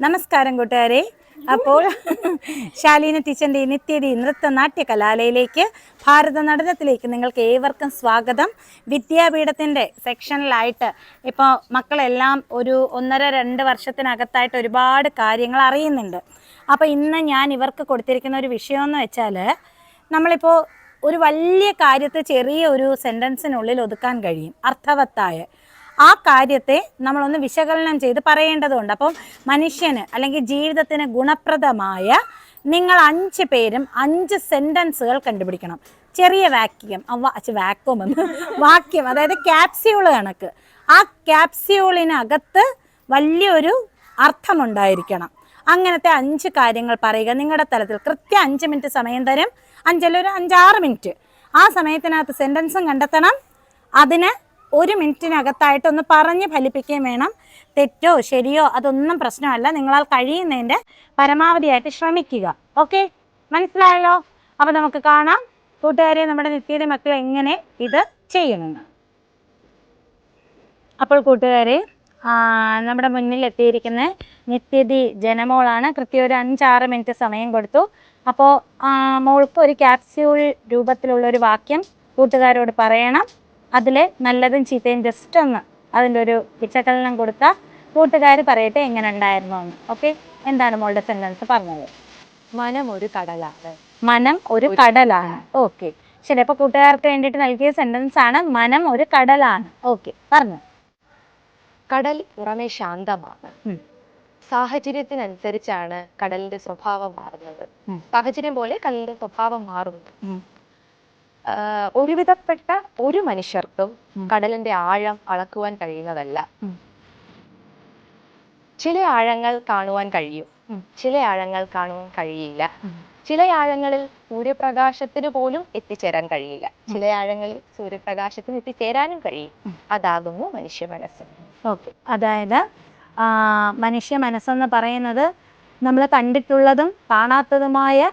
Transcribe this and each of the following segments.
നമസ്കാരം കൂട്ടുകാരെ. അപ്പോൾ ശാലീന ടീച്ചറിന്റെ നിത്യതി നൃത്ത നാട്യ കലാലയിലേക്ക് ഭാരത നടനത്തിലേക്ക് നിങ്ങൾക്ക് ഏവർക്കും സ്വാഗതം. വിദ്യാപീഠത്തിന്റെ സെക്ഷനിലായിട്ട് ഇപ്പോൾ മക്കളെല്ലാം ഒരു ഒന്നര രണ്ട് വർഷത്തിനകത്തായിട്ട് ഒരുപാട് കാര്യങ്ങൾ അറിയുന്നുണ്ട്. അപ്പോൾ ഇന്ന് ഞാൻ ഇവർക്ക് കൊടുത്തിരിക്കുന്ന ഒരു വിഷയമെന്ന് വെച്ചാൽ നമ്മളിപ്പോൾ ഒരു വലിയ കാര്യത്തെ ചെറിയ ഒരു സെന്റൻസിനുള്ളിൽ ഒതുക്കാൻ കഴിയും. അർത്ഥവത്തായ. ആ കാര്യത്തെ നമ്മളൊന്ന് വിശകലനം ചെയ്ത് പറയേണ്ടതുണ്ട്. അപ്പം മനുഷ്യന് അല്ലെങ്കിൽ ജീവിതത്തിന് ഗുണപ്രദമായ നിങ്ങൾ അഞ്ച് പേരും അഞ്ച് സെന്റൻസുകൾ കണ്ടുപിടിക്കണം. ചെറിയ വാക്യം വാക്വം എന്ന്. വാക്യം അതായത് ക്യാപ്സ്യൂൾ കണക്ക്. ആ ക്യാപ്സ്യൂളിനകത്ത് വലിയൊരു അർത്ഥമുണ്ടായിരിക്കണം. അങ്ങനത്തെ അഞ്ച് കാര്യങ്ങൾ പറയുക. നിങ്ങളുടെ തലത്തിൽ കൃത്യം അഞ്ച് മിനിറ്റ് സമയം തരും. അഞ്ചല്ല ഒരു അഞ്ചാറ് മിനിറ്റ്. ആ സമയത്തിനകത്ത് സെന്റൻസും കണ്ടെത്തണം. അതിന് ഒരു മിനിറ്റിനകത്തായിട്ട് ഒന്ന് പറഞ്ഞ് ഫലിപ്പിക്കുകയും വേണം. തെറ്റോ ശരിയോ അതൊന്നും പ്രശ്നമല്ല. നിങ്ങളാൽ കഴിയുന്നതിന്റെ പരമാവധിയായിട്ട് ശ്രമിക്കുക. ഓക്കെ? മനസ്സിലായല്ലോ? അപ്പോൾ നമുക്ക് കാണാം. കൂട്ടുകാരെ നമ്മുടെ നിത്യയുടെ മക്കൾ എങ്ങനെ ഇത് ചെയ്യണമെന്ന് അപ്പോൾ കൂട്ടുകാരെ നമ്മുടെ മുന്നിൽ എത്തിയിരിക്കുന്ന നിത്യതി ജനമോളാണ്. കൃത്യം ഒരു അഞ്ചാറ് മിനിറ്റ് സമയം കൊടുത്തു. അപ്പോൾ മോൾക്ക് ഒരു ക്യാപ്സ്യൂൾ രൂപത്തിലുള്ള ഒരു വാക്യം കൂട്ടുകാരോട് പറയണം. അതിൽ നല്ലതും ചീത്തയും ജസ്റ്റ് ഒന്ന് അതിന്റെ ഒരു വിശകലനം കൊടുത്താൽ കൂട്ടുകാർ പറയട്ടെ എങ്ങനെ ഉണ്ടായിരുന്നു എന്ന്. ഓക്കെ എന്താണ് മോളുടെ സെന്റൻസ് പറഞ്ഞത്? മനം ഒരു കടലാണ്. മനം ഒരു കടലാണ്. ഓക്കെ ശരി അപ്പോൾ കൂട്ടുകാർക്ക് വേണ്ടിയിട്ട് നൽകിയ സെന്റൻസ് ആണ് മനം ഒരു കടലാണ്. ഓക്കെ പറഞ്ഞു. കടൽ പുറമെ ശാന്തമാണ്. സാഹചര്യത്തിനനുസരിച്ചാണ് കടലിന്റെ സ്വഭാവം മാറുന്നത്. സാഹചര്യം പോലെ കടലിന്റെ സ്വഭാവം മാറുന്നു. ഒരുവിധപ്പെട്ട ഒരു മനുഷ്യർക്കും കടലിന്റെ ആഴം അളക്കുവാൻ കഴിയുന്നതല്ല. ചില ആഴങ്ങൾ കാണുവാൻ കഴിയും. ചില ആഴങ്ങൾ കാണുവാൻ കഴിയില്ല. ചില ആഴങ്ങളിൽ സൂര്യപ്രകാശത്തിന് പോലും എത്തിച്ചേരാൻ കഴിയില്ല. ചില ആഴങ്ങളിൽ സൂര്യപ്രകാശത്തിന് എത്തിച്ചേരാനും കഴിയും. അതാകുന്നു മനുഷ്യ മനസ്സ്. ഓക്കെ. അതായത് ആ, മനുഷ്യ മനസ്സെന്ന് പറയുന്നത് നമ്മൾ കണ്ടിട്ടുള്ളതും കാണാത്തതുമായ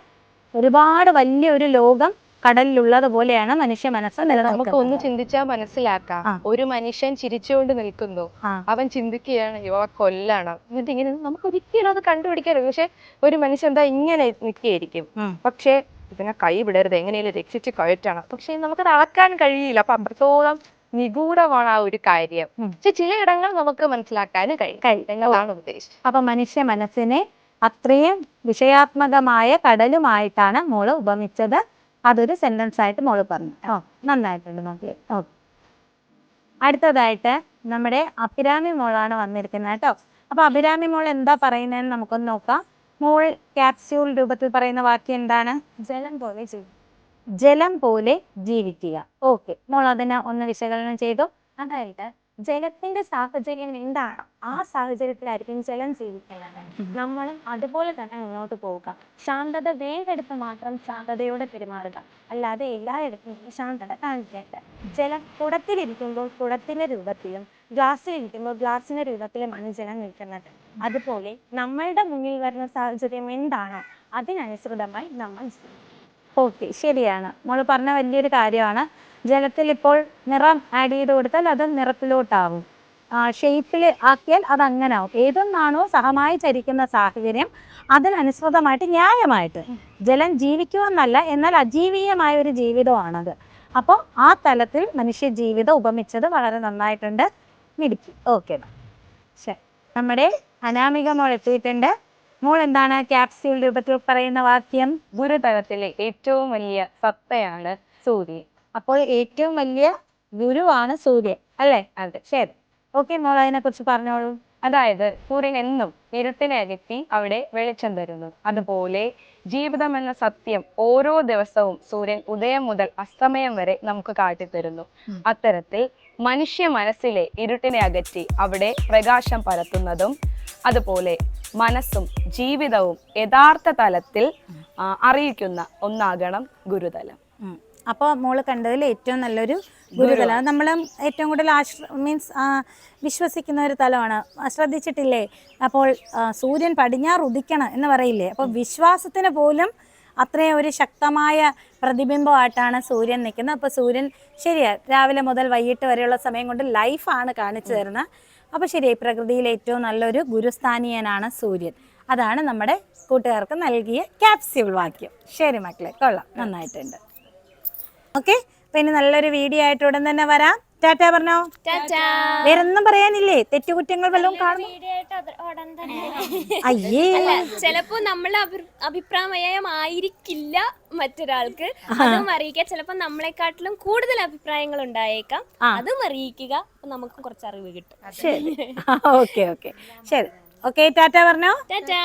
ഒരുപാട് വലിയ ഒരു ലോകം കടലിലുള്ളത് പോലെയാണ് മനുഷ്യ മനസ്സ് നമുക്ക് ഒന്ന് ചിന്തിച്ചാൽ മനസ്സിലാക്കാം. ഒരു മനുഷ്യൻ ചിരിച്ചുകൊണ്ട് നിൽക്കുന്നു. അവൻ ചിന്തിക്കുകയാണ് യുവ കൊല്ലാണ്. എന്നിട്ട് ഇങ്ങനെ നമുക്ക് ഒരിക്കലും അത് കണ്ടുപിടിക്കരുത് പക്ഷെ ഒരു മനുഷ്യൻ എന്താ ഇങ്ങനെ നിൽക്കുകയായിരിക്കും. പക്ഷെ ഇതിനെ കൈ വിടരുത് എങ്ങനെയും രക്ഷിച്ച് കയറ്റണം. പക്ഷെ നമുക്ക് അളക്കാൻ കഴിയില്ല. അപ്പൊ അത്രത്തോളം നിഗൂഢമാണ് ആ ഒരു കാര്യം. പക്ഷെ ചിലയിടങ്ങൾ നമുക്ക് മനസ്സിലാക്കാനും കഴിയും. ഉദ്ദേശം അപ്പൊ മനുഷ്യ മനസ്സിനെ അത്രയും വിഷയാത്മകമായ കടലുമായിട്ടാണ് മോൾ ഉപമിച്ചത്. അതൊരു സെന്റൻസ് ആയിട്ട് മോൾ പറഞ്ഞു. ഓ നന്നായിട്ടുണ്ട് നോക്കി ഓക്കെ അടുത്തതായിട്ട് നമ്മുടെ അഭിരാമി മോളാണ് വന്നിരിക്കുന്നത് കേട്ടോ അപ്പൊ അഭിരാമി മോൾ എന്താ പറയുന്നതെന്ന് നമുക്കൊന്ന് നോക്കാം. മോൾ ക്യാപ്സ്യൂൾ രൂപത്തിൽ പറയുന്ന വാക്യം എന്താണ്? ജലം പോലെ ജലം പോലെ ജീവിക്കുക. ഓക്കെ. മോൾ അതിനെ ഒന്ന് വിശകലനം ചെയ്തു. അതായത് ജലത്തിന്റെ സാഹചര്യം എന്താണോ? ആ സാഹചര്യത്തിലായിരിക്കും ജലം ജീവിക്കുന്നത് നമ്മളും അതുപോലെ തന്നെ മുന്നോട്ട് പോവുക. ശാന്തത വേണ്ടെടുത്ത് മാത്രം ശാന്തതയോടെ പെരുമാറുക. അല്ലാതെ എല്ലായിടത്തും ശാന്തത കാണിക്കേണ്ട ജലം കുടത്തിലിരിക്കുമ്പോൾ കുടത്തിന്റെ രൂപത്തിലും ഗ്ലാസ്സിലിരിക്കുമ്പോൾ ഗ്ലാസിന്റെ രൂപത്തിലുമാണ് ജലം നിൽക്കുന്നത്. അതുപോലെ നമ്മളുടെ മുന്നിൽ വരുന്ന സാഹചര്യം എന്താണോ അതിനനുസൃതമായി നമ്മൾ ഓക്കെ ശരിയാണ്. മോൾ പറഞ്ഞ വലിയൊരു കാര്യമാണ്. ജലത്തിൽ ഇപ്പോൾ നിറം ആഡ് ചെയ്ത് കൊടുത്താൽ അത് നിറത്തിലോട്ടാവും. ഷേപ്പിൽ ആക്കിയാൽ അത് അങ്ങനെ ആവും ഏതൊന്നാണോ സഹമായി ചരിക്കുന്ന സാഹചര്യം അതിനനുസൃതമായിട്ട് ന്യായമായിട്ട് ജലം ജീവിക്കുമെന്നല്ല എന്നാൽ അജീവീയമായ ഒരു ജീവിതമാണത്. അപ്പോൾ ആ തലത്തിൽ മനുഷ്യ ജീവിതം ഉപമിച്ചത് വളരെ നന്നായിട്ടുണ്ട്. മിടുക്കി. ഓക്കെ നമ്മുടെ അനാമിക മോൾ എത്തിയിട്ടുണ്ട്. മോൾ എന്താണ് ക്യാപ്സ്യൂൾ രൂപത്തിൽ പറയുന്ന വാക്യം? ഗുരുതലത്തിലെ ഏറ്റവും വലിയ സത്തയാണ് സൂര്യൻ അപ്പോൾ ഏറ്റവും വലിയ ഗുരുവാണ് സൂര്യൻ അല്ലേ? അതെ. ശരി. ഓക്കെ മോൾ അതിനെ കുറിച്ച് പറഞ്ഞോളൂ. അതായത് സൂര്യൻ എന്നും ഇരുട്ടിനെ അകറ്റി അവിടെ വെളിച്ചം തരുന്നു. അതുപോലെ ജീവിതം എന്ന സത്യം ഓരോ ദിവസവും സൂര്യൻ ഉദയം മുതൽ അസ്തമയം വരെ നമുക്ക് കാട്ടിത്തരുന്നു. അത്തരത്തിൽ മനുഷ്യ മനസ്സിലെ ഇരുട്ടിനെ അകറ്റി അവിടെ പ്രകാശം പരത്തുന്നതും അതുപോലെ മനസ്സും ജീവിതവും യഥാർത്ഥ തലത്തിൽ അറിയിക്കുന്ന ഒന്നാകണം ഗുരുതലം. അപ്പോൾ മോൾ കണ്ടതിൽ ഏറ്റവും നല്ലൊരു ഗുരുതലം. നമ്മൾ ഏറ്റവും കൂടുതൽ ആശ്ര മീൻസ് വിശ്വസിക്കുന്ന ഒരു തലമാണ്. ശ്രദ്ധിച്ചിട്ടില്ലേ? അപ്പോൾ സൂര്യൻ പടിഞ്ഞാറ് ഉദിക്കണം എന്ന് പറയില്ലേ? അപ്പോൾ വിശ്വാസത്തിന് പോലും അത്രയും ഒരു ശക്തമായ പ്രതിബിംബമായിട്ടാണ് സൂര്യൻ നിൽക്കുന്നത്. അപ്പോൾ സൂര്യൻ ശരിയാ രാവിലെ മുതൽ വൈകിട്ട് വരെയുള്ള സമയം കൊണ്ട് ലൈഫാണ് കാണിച്ചു തരുന്നത്. അപ്പോൾ ശരിയായി പ്രകൃതിയിലെ ഏറ്റവും നല്ലൊരു ഗുരുസ്ഥാനീയനാണ് സൂര്യൻ. അതാണ് നമ്മുടെ കൂട്ടുകാർക്ക് നൽകിയ ക്യാപ്സ്യൂൾ വാക്യം. ശരി മക്കളെ കൊള്ളാം. നന്നായിട്ടുണ്ട്. ഓക്കെ? പിന്നെ നല്ലൊരു വീഡിയോ ആയിട്ട് ഉടൻ തന്നെ വരാം. ടാറ്റ പറഞ്ഞോ? വേറെ ഒന്നും പറയാനില്ലേ? തെറ്റുകുറ്റങ്ങൾ വല്ലതും കാണും അയ്യേ. ചിലപ്പോ നമ്മളെ അഭിപ്രായം ആയിരിക്കില്ല മറ്റൊരാൾക്ക്. അതും അറിയിക്കുക. ചിലപ്പോ നമ്മളെക്കാട്ടിലും കൂടുതൽ അഭിപ്രായങ്ങൾ ഉണ്ടായേക്കാം. അതും അറിയിക്കുക. നമുക്ക് കുറച്ച് അറിവ് കിട്ടും. ശരി. Okay okay. ശരി. ഓക്കെ ടാറ്റ പറഞ്ഞോ? ടാറ്റാ.